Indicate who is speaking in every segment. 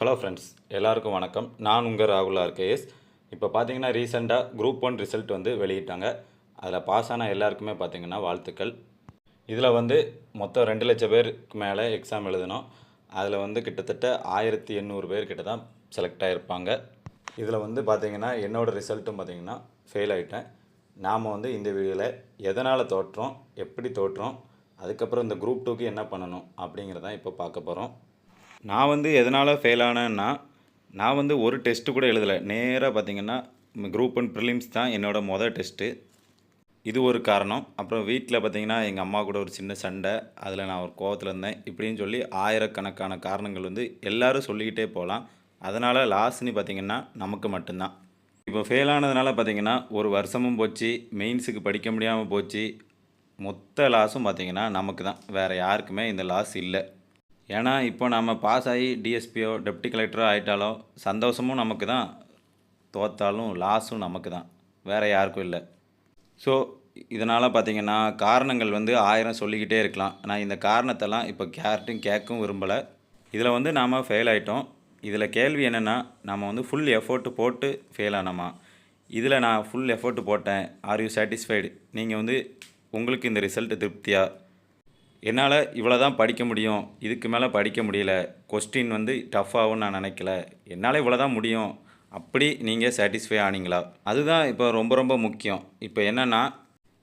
Speaker 1: Hello friends எல்லாருக்கும் வணக்கம். நான் உங்கள் ராகுலா ஆர்கேஎஸ் இப்போ பார்த்தீங்கன்னா ரீசெண்டாக குரூப் ஒன் ரிசல்ட் வந்து வெளியிட்டாங்க. அதில் பாஸ் ஆன எல்லாருக்குமே பார்த்தீங்கன்னா வாழ்த்துக்கள். இதில் வந்து மொத்தம் ரெண்டு லட்சம் பேருக்கு மேலே எக்ஸாம் எழுதணும். அதில் வந்து கிட்டத்தட்ட ஆயிரத்தி எண்ணூறு பேர்கிட்ட தான் செலக்ட் ஆகிருப்பாங்க இதில் வந்து பார்த்தீங்கன்னா என்னோடய ரிசல்ட்டும் பார்த்தீங்கன்னா ஃபெயில் ஆகிட்டேன் நாம் வந்து இந்த வீடியோவில் எதனால் தோற்றோம் எப்படி தோற்றோம் அதுக்கப்புறம் இந்த குரூப் டூக்கு என்ன பண்ணணும் அப்படிங்கிறதான் இப்போ பார்க்க போகிறோம் நான் வந்து எதனால் ஃபெயில் ஆனேன்னா நான் வந்து ஒரு டெஸ்ட்டு கூட எழுதலை. நேராக பார்த்தீங்கன்னா குரூப் அண்ட் ப்ரிலிம்ஸ் தான் என்னோடய மொதல் டெஸ்ட்டு இது ஒரு காரணம். அப்புறம் வீட்டில் பார்த்தீங்கன்னா எங்கள் அம்மா கூட ஒரு சின்ன சண்டை. அதில் நான் ஒரு கோவத்தில் இருந்தேன். இப்படின்னு சொல்லி ஆயிரக்கணக்கான காரணங்கள் வந்து எல்லாரும் சொல்லிக்கிட்டே போகலாம். அதனால் லாஸ்ட்னு பார்த்தீங்கன்னா நமக்கு மட்டும்தான். இப்போ ஃபெயில் ஆனதுனால பார்த்தீங்கன்னா ஒரு வருஷமும் போச்சு. மெயின்ஸுக்கு படிக்க முடியாமல் போச்சு. மொத்த லாஸும் பார்த்தீங்கன்னா நமக்கு தான் வேறு யாருக்குமே இந்த லாஸ் இல்லை. ஏன்னா இப்போ நம்ம பாஸ் ஆகி டிஎஸ்பியோ டெப்டி கலெக்டரோ ஆகிட்டாலோ சந்தோஷமும் நமக்கு தான் தோத்தாலும் லாஸும் நமக்கு தான் வேறு யாருக்கும் இல்லை. ஸோ இதனால் பார்த்தீங்கன்னா காரணங்கள் வந்து ஆயிரம் சொல்லிக்கிட்டே இருக்கலாம். நான் இந்த காரணத்தெல்லாம் இப்போ கேர்ட்டும் கேட்கவும் விரும்பலை. இதில் வந்து நாம் ஃபெயில் ஆகிட்டோம் இதில் கேள்வி என்னென்னா நம்ம வந்து ஃபுல் எஃபோர்ட்டு போட்டு ஃபெயில் ஆனோமா? இதில் நான் ஃபுல் எஃபோர்ட்டு போட்டேன். ஆர் யூ சாட்டிஸ்ஃபைடு நீங்கள் வந்து உங்களுக்கு இந்த ரிசல்ட்டு திருப்தியாக என்னால் இவ்வளோ தான் படிக்க முடியும். இதுக்கு மேலே படிக்க முடியல. கொஸ்டின் வந்து டஃப்பாகவும் நான் நினைக்கல. என்னால் இவ்வளோ தான் முடியும். அப்படி நீங்கள் சாட்டிஸ்ஃபை ஆனீங்களா? அதுதான் இப்போ ரொம்ப ரொம்ப முக்கியம். இப்போ என்னென்னா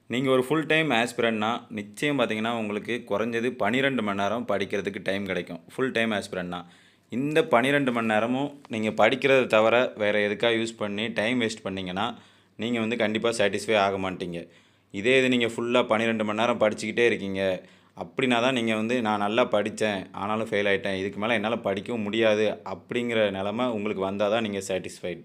Speaker 1: நீங்கள் ஒரு ஃபுல் டைம் ஆஸ்பிரண்ட்னா நிச்சயம் பார்த்தீங்கன்னா உங்களுக்கு குறைஞ்சது பன்னிரெண்டு மணி நேரம் படிக்கிறதுக்கு டைம் கிடைக்கும். ஃபுல் டைம் ஆஸ்பிரண்ட்னா இந்த பன்னிரெண்டு மணி நேரமும் நீங்கள் படிக்கிறத தவிர வேறு எதுக்காக யூஸ் பண்ணி டைம் வேஸ்ட் பண்ணிங்கன்னா நீங்கள் வந்து கண்டிப்பாக சாட்டிஸ்ஃபை ஆக மாட்டீங்க. இதே இது நீங்கள் ஃபுல்லாக பன்னிரெண்டு மணி நேரம் படிச்சுக்கிட்டே இருக்கீங்க. அப்படின்னா தான் நீங்கள் வந்து நான் நல்லா படித்தேன் ஆனாலும் ஃபெயில் ஆகிட்டேன் இதுக்கு மேலே என்னால் படிக்கவும் முடியாது அப்படிங்கிற நிலமை உங்களுக்கு வந்தால் தான் நீங்கள் சாட்டிஸ்ஃபைட்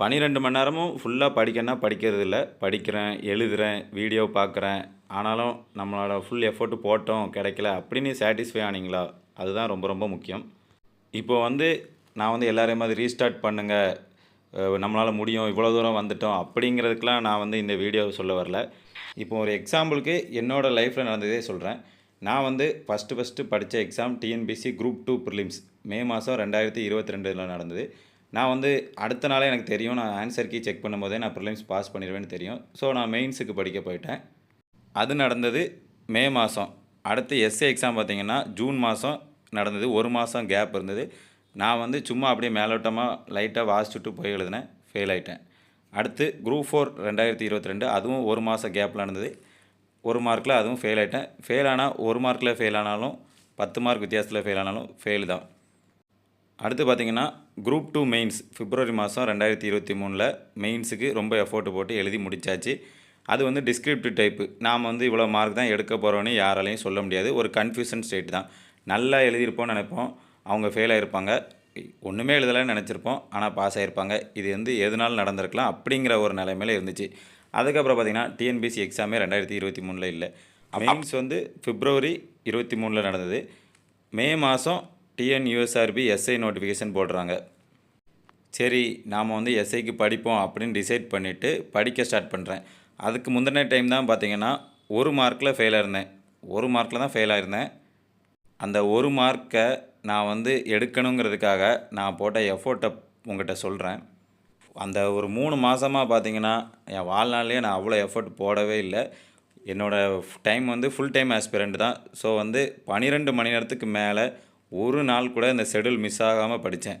Speaker 1: பன்னிரெண்டு மணி நேரமும் ஃபுல்லாக படிக்கணும்னா படிக்கிறது இல்லை. படிக்கிறேன் எழுதுகிறேன் வீடியோ பார்க்குறேன் ஆனாலும் நம்மளோட ஃபுல் எஃபோர்ட் போட்டோம் கிடைக்கல அப்படின்னு சாட்டிஸ்ஃபை ஆனீங்களா? அதுதான் ரொம்ப ரொம்ப முக்கியம். இப்போ வந்து நான் வந்து எல்லாரையும் மாதிரி ரீஸ்டார்ட் பண்ணுங்கள் நம்மளால் முடியும் இவ்வளோ தூரம் வந்துட்டோம் அப்படிங்கிறதுக்கெலாம் நான் வந்து இந்த வீடியோ சொல்ல வரல. இப்போ ஒரு எக்ஸாம்பிளுக்கு என்னோடய லைஃப்பில் நடந்ததே சொல்கிறேன் நான் வந்து ஃபஸ்ட்டு ஃபஸ்ட்டு படித்த exam TNPSC group two prelims May மாதம் ரெண்டாயிரத்தி இருபத்தி ரெண்டில் நடந்தது. நான் வந்து அடுத்த நாளே எனக்கு தெரியும். நான் ஆன்சர் கீ செக் பண்ணும்போதே நான் ப்ரிலிம்ஸ் பாஸ் பண்ணிடுவேன்னு தெரியும். ஸோ நான் மெயின்ஸுக்கு படிக்க போயிட்டேன். அது நடந்தது மே மாதம் அடுத்து எஸ்ஏ எக்ஸாம் பார்த்தீங்கன்னா ஜூன் மாதம் நடந்தது. ஒரு மாதம் கேப் இருந்தது. நான் வந்து சும்மா அப்படியே மேலோட்டமாக லைட்டாக வாசிச்சுட்டு போய் எழுதினேன். ஃபெயில் ஆகிட்டேன் அடுத்து குரூப் ஃபோர் ரெண்டாயிரத்தி இருபத்தி ரெண்டு அதுவும் ஒரு மாதம் கேப்பில் நடந்தது. ஒரு மார்க்கில் அதுவும் ஃபெயில் ஆகிட்டேன் ஃபெயில் ஆனால் ஒரு மார்க்கில் ஃபெயில் ஆனாலும் பத்து மார்க் வித்தியாசத்தில் ஃபெயில் ஆனாலும் ஃபெயில் தான். அடுத்து பார்த்தீங்கன்னா குரூப் டூ மெயின்ஸ் பிப்ரவரி மாதம் ரெண்டாயிரத்தி இருபத்தி மூணில் மெயின்ஸுக்கு ரொம்ப எஃபோர்ட் போட்டு எழுதி முடிச்சாச்சு. அது வந்து டிஸ்கிரிப்டிவ் டைப்பு நாம் வந்து இவ்வளோ மார்க் தான் எடுக்க போகிறோன்னு யாராலையும் சொல்ல முடியாது. ஒரு கன்ஃபியூஷன் ஸ்டேட் தான். நல்லா எழுதியிருப்போம்னு நினைப்போம். அவங்க ஃபெயில் ஆகிருப்பாங்க ஒன்றுமே எழுதலைன்னு நினச்சிருப்போம் ஆனால் பாஸ் ஆகிருப்பாங்க இது வந்து எதுனாலும் நடந்திருக்கலாம் அப்படிங்கிற ஒரு நிலைமையில இருந்துச்சு. அதுக்கப்புறம் பார்த்தீங்கன்னா டிஎன்பிசி எக்ஸாமே ரெண்டாயிரத்தி இருபத்தி மூணில் இல்லை. மெயின்ஸ் வந்து பிப்ரவரி இருபத்தி மூணில் நடந்தது. மே மாதம் டிஎன்யூஎஸ்ஆர்பி எஸ்ஐ நோட்டிஃபிகேஷன் போடுறாங்க. சரி நாம் வந்து எஸ்ஐக்கு படிப்போம் அப்படின்னு டிசைட் பண்ணிவிட்டு படிக்க ஸ்டார்ட் பண்ணுறேன் அதுக்கு முந்தின டைம் தான் பார்த்தீங்கன்னா ஒரு மார்க்கில் ஃபெயிலாக இருந்தேன். ஒரு மார்க்கில் தான் ஃபெயிலாக இருந்தேன் அந்த ஒரு மார்க்கை நான் வந்து எடுக்கணுங்கிறதுக்காக நான் போட்ட எஃபோர்ட்டை உங்கள்கிட்ட சொல்கிறேன் அந்த ஒரு மூணு மாதமாக பார்த்தீங்கன்னா என் வாழ்நாள்லேயே நான் அவ்வளோ எஃபோர்ட் போடவே இல்லை. என்னோடய டைம் வந்து ஃபுல் டைம் ஆஸ்பிரண்ட் தான். ஸோ வந்து பன்னிரெண்டு மணி நேரத்துக்கு மேலே ஒரு நாள் கூட இந்த ஷெடியூல் மிஸ் ஆகாமல் படித்தேன்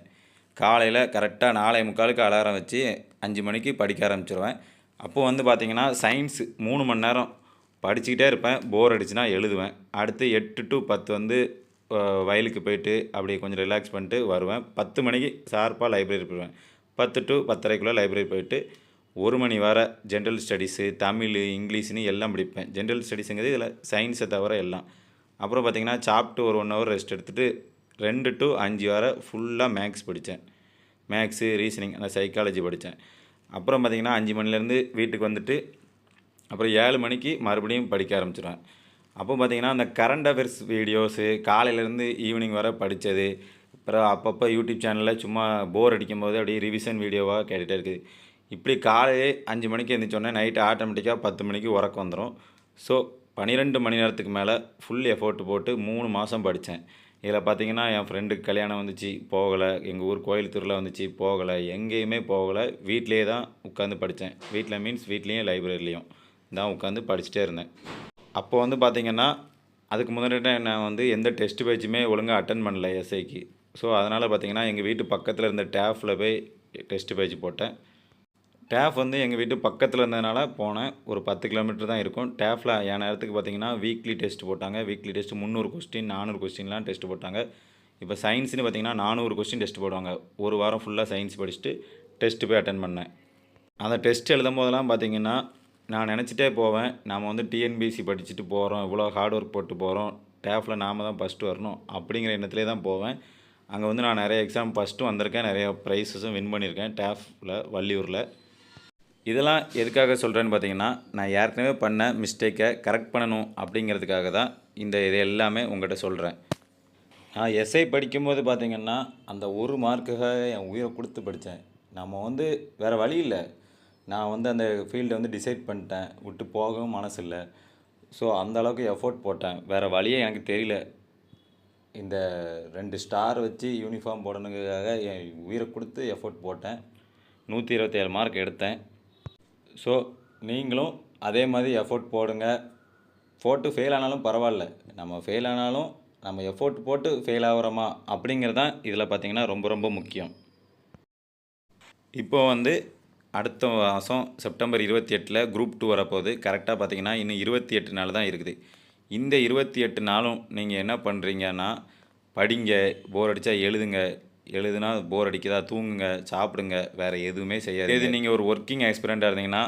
Speaker 1: காலையில் கரெக்டாக நாளை முக்காலுக்கு அலாரம் வச்சு அஞ்சு மணிக்கு படிக்க ஆரம்பிச்சிருவேன். அப்போது வந்து பார்த்திங்கன்னா சயின்ஸு மூணு மணி நேரம் படிச்சுக்கிட்டே இருப்பேன். போர் அடிச்சுனா எழுதுவேன். அடுத்து எட்டு டு பத்து வந்து வயலுக்கு போயிட்டு அப்படியே கொஞ்சம் ரிலாக்ஸ் பண்ணிட்டு வருவேன். பத்து மணிக்கு ஷார்ப்பாக லைப்ரரி போயிடுவேன். பத்து டு பத்தரைக்குள்ளே லைப்ரரி போயிட்டு ஒரு மணி வர ஜென்ரல் ஸ்டடீஸு தமிழ் இங்கிலீஷ்னு எல்லாம் படிப்பேன். ஜென்ரல் ஸ்டடீஸுங்கிறது இதில் சயின்ஸை தவிர எல்லாம். அப்புறம் பார்த்திங்கன்னா சாப்பிட்டு ஒரு ஒன் ஹவர் ரெஸ்ட் எடுத்துகிட்டு ரெண்டு டு அஞ்சு வர ஃபுல்லாக மேக்ஸ் படித்தேன் மேக்ஸு ரீசனிங் அந்த சைக்காலஜி படித்தேன் அப்புறம் பார்த்திங்கன்னா அஞ்சு மணிலேருந்து வீட்டுக்கு வந்துட்டு அப்புறம் ஏழு மணிக்கு மறுபடியும் படிக்க ஆரம்பிச்சிடுவேன் அப்போ பார்த்தீங்கன்னா அந்த கரண்ட் அஃபேர்ஸ் வீடியோஸு காலையிலேருந்து ஈவினிங் வர படித்தது. அப்புறம் அப்பப்போ யூடியூப் சேனலில் சும்மா போர் அடிக்கும்போது அப்படியே ரிவிஷன் வீடியோவாக கேட்டுகிட்டே இருக்குது. இப்படி காலையே அஞ்சு மணிக்கு எழுந்திரிச்சோன்னே நைட்டு ஆட்டோமேட்டிக்காக பத்து மணிக்கு உறக்கம் வந்துடும் ஸோ பன்னிரெண்டு மணி நேரத்துக்கு மேலே ஃபுல் எஃபோர்ட் போட்டு மூணு மாதம் படித்தேன். இதில் பார்த்தீங்கன்னா என் ஃப்ரெண்டுக்கு கல்யாணம் வந்துச்சு போகலை. எங்கள் ஊர் கோயில் திருவிழா வந்துச்சு போகலை. எங்கேயுமே போகலை. வீட்டிலேயே தான் உட்காந்து படித்தேன். வீட்டில் மீன்ஸ் வீட்லேயும் லைப்ரரிலையும் தான் உட்காந்து படிச்சுட்டே இருந்தேன். அப்போ வந்து பார்த்திங்கன்னா அதுக்கு முன்னாடி நான் வந்து எந்த டெஸ்ட் பேச்சுமே ஒழுங்காக அட்டன் பண்ணல எஸ்ஐக்கு ஸோ அதனால் பார்த்திங்கன்னா எங்கள் வீட்டு பக்கத்தில் இருந்த டேஃபில் போய் டெஸ்ட் பேச்சு போட்டேன். டேஃப் வந்து எங்கள் வீட்டு பக்கத்தில் இருந்ததுனால போனேன். ஒரு பத்து கிலோமீட்டர் தான் இருக்கும். டேஃபில் என் நேரத்துக்கு பார்த்தீங்கன்னா வீக்லி டெஸ்ட் போட்டாங்க. வீக்லி டெஸ்ட் முந்நூறு கொஸ்டின் நானூறு கொஸ்டின்லாம் டெஸ்ட் போட்டாங்க. இப்போ சயின்ஸ்னு பார்த்திங்கன்னா நானூறு கொஸ்டின் டெஸ்ட் போடுவாங்க. ஒரு வாரம் ஃபுல்லாக சயின்ஸ் படிச்சுட்டு டெஸ்ட்டு போய் அட்டன் பண்ணேன். அந்த டெஸ்ட் எழுதும் போதெல்லாம் பார்த்திங்கன்னா நான் நினச்சிட்டே போவேன். நாம் வந்து டிஎன்பிசி படிச்சுட்டு போகிறோம் இவ்வளோ ஹார்ட் ஒர்க் போட்டு போகிறோம் டேஃபில் நாம தான் ஃபஸ்ட்டு வரணும் அப்படிங்கிற எண்ணத்திலே தான் போவேன். அங்கே வந்து நான் நிறைய எக்ஸாம் ஃபஸ்ட்டும் வந்திருக்கேன். நிறைய ப்ரைஸஸும் வின் பண்ணியிருக்கேன். டேஃபில் வள்ளியூரில். இதெல்லாம் எதுக்காக சொல்கிறேன்னு பார்த்தீங்கன்னா நான் ஏற்கனவே பண்ண மிஸ்டேக்கை கரெக்ட் பண்ணணும் அப்படிங்கிறதுக்காக தான் இந்த இது எல்லாமே உங்கள்கிட்ட சொல்கிறேன் நான் எஸ்ஐ படிக்கும்போது பார்த்திங்கன்னா அந்த ஒரு மார்க்குக்காக என் உயிரை கொடுத்து படித்தேன். நம்ம வந்து வேறு வழி இல்லை. நான் வந்து அந்த ஃபீல்டை வந்து டிசைட் பண்ணிட்டேன். விட்டு போகவும் மனசு இல்லை ஸோ அந்தளவுக்கு எஃபோர்ட் போட்டேன். வேறு வழியே எனக்கு தெரியல. இந்த ரெண்டு ஸ்டார் வச்சு யூனிஃபார்ம் போடணுங்கிறதுக்காக என் உயிரை கொடுத்து எஃபோர்ட் போட்டேன். நூற்றி இருபத்தேழு மார்க் எடுத்தேன். ஸோ நீங்களும் அதே மாதிரி எஃபோர்ட் போடுங்க. போட்டு ஃபெயில் ஆனாலும் பரவாயில்ல. நம்ம ஃபெயில் ஆனாலும் நம்ம எஃபோர்ட் போட்டு ஃபெயில் ஆகிறோமா? அப்படிங்கிறது தான் இதில் பார்த்திங்கன்னா ரொம்ப ரொம்ப முக்கியம். இப்போ வந்து அடுத்த மாதம் செப்டம்பர் இருபத்தி எட்டில் குரூப் டூ வரப்போகுது. கரெக்டாக பார்த்தீங்கன்னா இன்னும் இருபத்தி எட்டு நாள் தான் இருக்குது. இந்த இருபத்தி எட்டு நாளும் நீங்கள் என்ன பண்ணுறீங்கன்னா படிங்க போர் அடித்தா எழுதுங்க. எழுதுனா போர் அடிக்குதா தூங்குங்க சாப்பிடுங்க வேறு எதுவுமே செய்யாது இது நீங்கள் ஒரு ஒர்க்கிங் எக்ஸ்பீரியண்ட்டாக இருந்தீங்கன்னா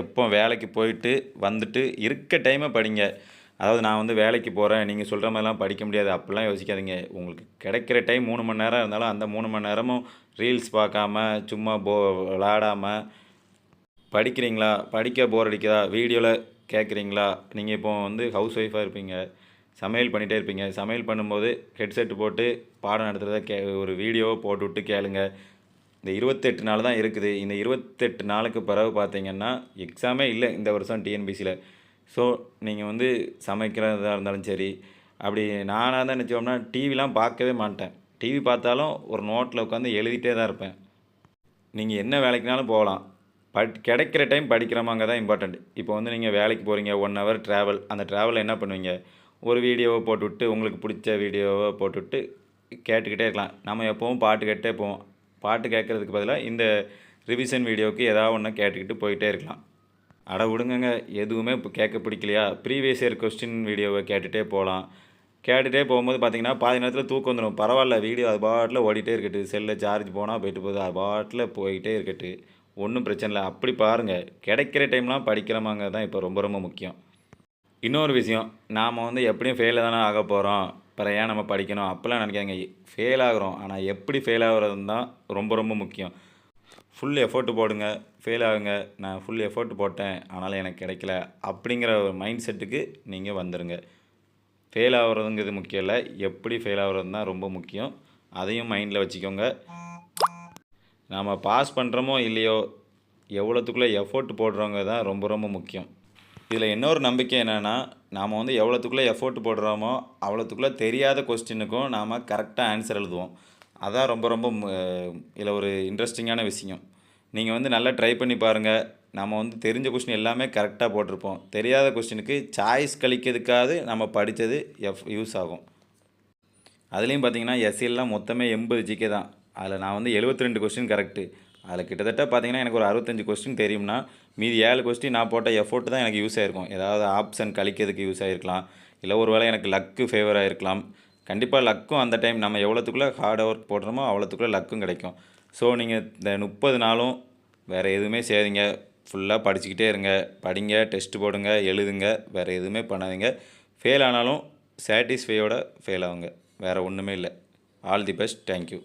Speaker 1: எப்போ வேலைக்கு போயிட்டு வந்துட்டு இருக்க டைமை படிங்க. அதாவது நான் வந்து வேலைக்கு போகிறேன் நீங்கள் சொல்கிற மாதிரிலாம் படிக்க முடியாது அப்படிலாம் யோசிக்காதீங்க. உங்களுக்கு கிடைக்கிற டைம் மூணு மணி நேரம் இருந்தாலும் அந்த மூணு மணி நேரமும் ரீல்ஸ் பார்க்காம சும்மா போ விளாடாமல் படிக்கிறீங்களா? படிக்க போர் அடிக்குதா? வீடியோவில் கேட்குறீங்களா நீங்கள் இப்போ வந்து ஹவுஸ் ஒய்ஃபாக இருப்பீங்க சமையல் பண்ணிகிட்டே இருப்பீங்க. சமையல் பண்ணும்போது ஹெட்செட் போட்டு பாடம் நடத்துகிறத கே ஒரு வீடியோவை போட்டு விட்டு கேளுங்க. இந்த இருபத்தெட்டு நாள் தான் இருக்குது. இந்த இருபத்தெட்டு நாளுக்கு பிறகு பார்த்தீங்கன்னா எக்ஸாமே இல்லை இந்த வருஷம் டிஎன்பிசியில் ஸோ நீங்கள் வந்து சமைக்கிறதா இருந்தாலும் சரி அப்படி நானாக தான் நினச்சோம்னா டிவிலாம் பார்க்கவே மாட்டேன். டிவி பார்த்தாலும் ஒரு நோட்டில் உட்காந்து எழுதிட்டே தான் இருப்பேன். நீங்கள் என்ன வேலைக்குனாலும் போகலாம். பட் கிடைக்கிற டைம் படிக்கிறமாங்க தான் இம்பார்ட்டண்ட் இப்போ வந்து நீங்கள் வேலைக்கு போகிறீங்க ஒன் ஹவர் ட்ராவல் அந்த ட்ராவலில் என்ன பண்ணுவீங்க? ஒரு வீடியோவை போட்டுவிட்டு உங்களுக்கு பிடிச்ச வீடியோவை போட்டுவிட்டு கேட்டுக்கிட்டே இருக்கலாம். நம்ம எப்போவும் பாட்டு கேட்டே போவோம். பாட்டு கேட்குறதுக்கு பதிலாக இந்த ரிவிஷன் வீடியோவுக்கு ஏதாவது ஒன்று கேட்டுக்கிட்டு போயிட்டே இருக்கலாம். அட விடுங்கங்க எதுவுமே இப்போ கேட்க பிடிக்கலையா? ப்ரீவியஸ் இயர் கொஸ்டின் வீடியோவை கேட்டுகிட்டே போகலாம் கேட்டுகிட்டே போகும்போது பார்த்தீங்கன்னா பாதி நேரத்தில் தூக்கம் வந்துடும் பரவாயில்ல வீடியோ அது பாட்டில் ஓடிட்டே இருக்கட்டு. செல்லில் சார்ஜ் போனால் போயிட்டு போகுது அது பாட்டில் போயிட்டே இருக்கட்டு. ஒன்றும் பிரச்சனை இல்லை. அப்படி பாருங்கள் கிடைக்கிற டைம்லாம் படிக்கிறமாங்க தான் இப்போ ரொம்ப ரொம்ப முக்கியம். இன்னொரு விஷயம் நாம் வந்து எப்படியும் ஃபெயிலில் தானே ஆக போகிறோம் அப்புறம் ஏன் நம்ம படிக்கணும்? அப்போல்லாம் நினைக்காங்க ஃபெயில் ஆகிறோம். ஆனால் எப்படி ஃபெயில் ஆகுறது தான் ரொம்ப ரொம்ப முக்கியம். ஃபுல் எஃபோர்ட் போடுங்க ஃபெயில் ஆகுங்க நான் ஃபுல் எஃபோர்ட் போட்டேன் ஆனாலும் எனக்கு கிடைக்கல அப்படிங்கிற ஒரு மைண்ட் செட்டுக்கு நீங்கள் வந்துடுங்க ஃபெயில் ஆகுறதுங்கிறது முக்கியம் இல்லை. எப்படி ஃபெயில் ஆகிறது தான் ரொம்ப முக்கியம். அதையும் மைண்டில் வச்சுக்கோங்க. நாம் பாஸ் பண்ணுறோமோ இல்லையோ எவ்வளோத்துக்குள்ளே எஃபோர்ட் போடுறவங்க தான் ரொம்ப ரொம்ப முக்கியம். இதில் இன்னொரு நம்பிக்கை என்னென்னா நாம் வந்து எவ்வளோத்துக்குள்ளே எஃபோர்ட் போடுறோமோ அவ்வளோத்துக்குள்ளே தெரியாத கொஸ்டினுக்கும் நாம் கரெக்டாக ஆன்சர் எழுதுவோம். அதான் ரொம்ப ரொம்ப இதில் ஒரு இன்ட்ரெஸ்டிங்கான விஷயம். நீங்கள் வந்து நல்லா ட்ரை பண்ணி பாருங்கள் நம்ம வந்து தெரிஞ்ச கொஸ்டின் எல்லாமே கரெக்டாக போட்டிருப்போம். தெரியாத கொஸ்டினுக்கு சாய்ஸ் கழிக்கிறதுக்காவது நம்ம படித்தது எஃப் யூஸ் ஆகும். அதுலேயும் பார்த்தீங்கன்னா எஸ்சிஎல்லாம் மொத்தமே எண்பது ஜிகே தான். அதில் நான் வந்து எழுபத்தி ரெண்டு கொஸ்டின் கரெக்டு அதில் கிட்டத்தட்ட பார்த்தீங்கன்னா எனக்கு ஒரு அறுபத்தஞ்சு கொஸ்டின் தெரியும்னா மீதி ஏழு கொஸ்டின் நான் போட்ட எஃபோர்ட் தான் எனக்கு யூஸ் ஆகிருக்கும் ஏதாவது ஆப்ஷன் கழிக்கிறதுக்கு யூஸ் ஆகிருக்கலாம் இல்லை ஒரு வேளை எனக்கு லக்கு ஃபேவராக இருக்கலாம் கண்டிப்பாக லக்கும் அந்த டைம் நம்ம எவ்வளோத்துக்குள்ளே ஹார்ட் ஒர்க் போடுறோமோ அவ்வளோத்துக்குள்ளே லக்கும் கிடைக்கும். ஸோ நீங்கள் இந்த முப்பது நாளும் வேறு எதுவுமே செய்யாதீங்க. ஃபுல்லாக படிச்சுக்கிட்டே இருங்க. படிங்க டெஸ்ட் போடுங்க எழுதுங்க. வேறு எதுவுமே பண்ணாதீங்க. ஃபெயில் ஆனாலும் சாட்டிஸ்ஃபையோட ஃபெயில் ஆகுங்க. வேறு ஒன்றுமே இல்லை. All the best thank you